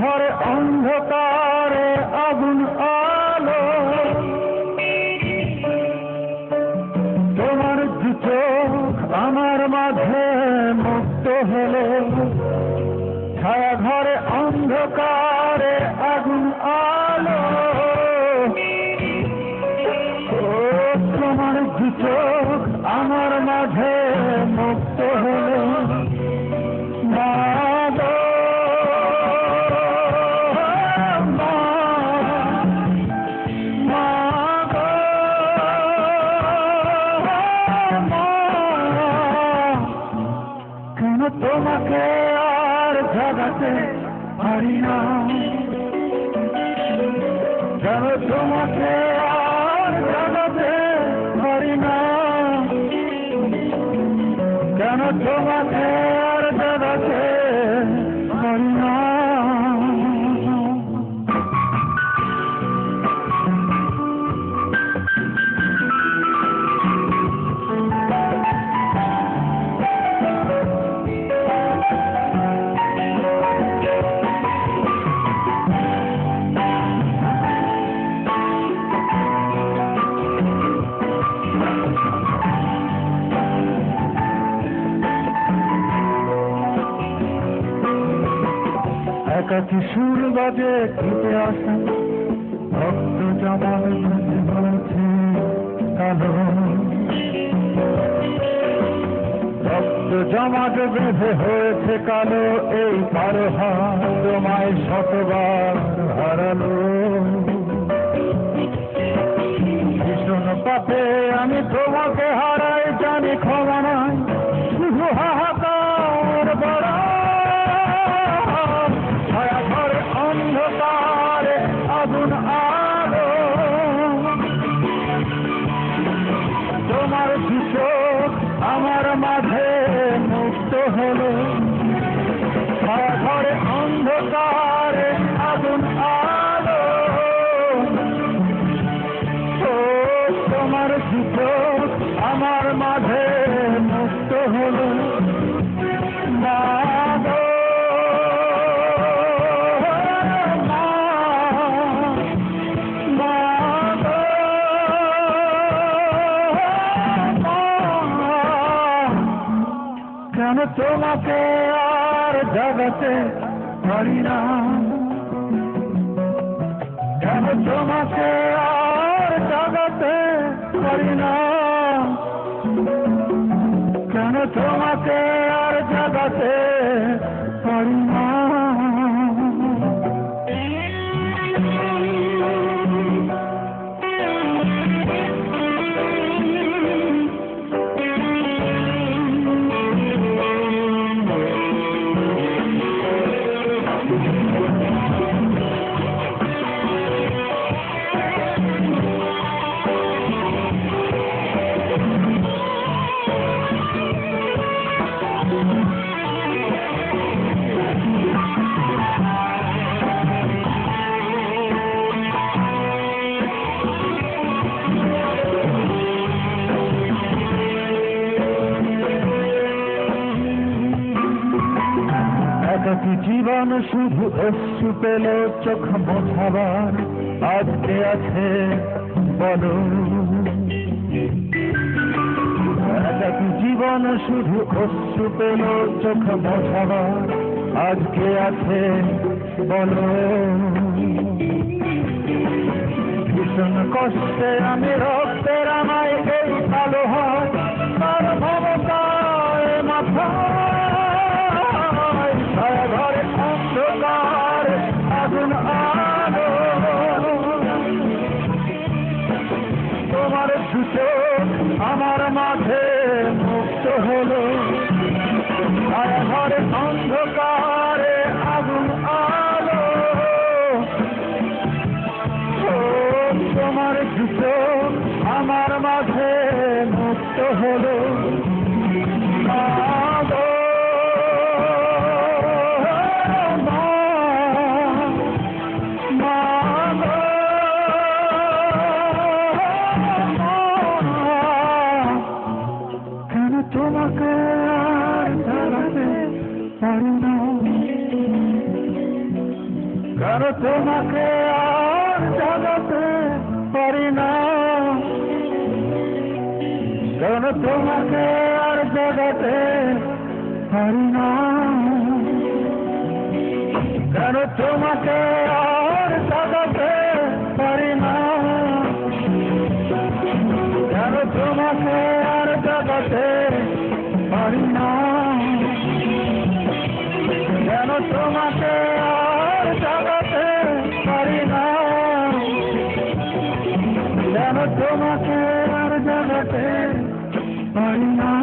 ঘরে অন্ধকার। তোমাকে আর জাগাতে পারি না। যেন তোমাকে আর জাগাতে পারি না। কেন তোমাকে একাকি সুর বাজে কেটে আসে। ভক্ত জামাল হয়েছে কালো। ভক্ত জমাট বেঁধে হয়েছে কালো, এই পারো হাত তোমায় শতবার হারালো। ভীষণ পাপে আমি তোমাকে হারাই, জানি ক্ষমা নাই। তোমার চোখ আমার মাঝে মুক্ত হল। কেন তোমাকে আর জগতে পারি না কেন তোমাকে আর পারি না। কেন তোমাকে আর জাগাতে পারি না? একাকি জীবন শুধু অশ্রু পেল, চোখ মোছাবার। আজকে আছে বলো। জীবন শুধু অশ্রু পেল, চোখ মোছাবার। আজকে আছে বলো। ভীষণ কষ্টে আমি রক্তের আমায় এই কালো হয়। হলো তোমাকে আর পারি না। কেন তোমাকে আর জাগাতে পারি না। কেন তোমাকে আর জাগাতে পারি না। কেন তোমাকে আর জাগাতে পারি না। কেন তোমাকে আর জাগাতে তোমাকে আর জাগাতে পারি না।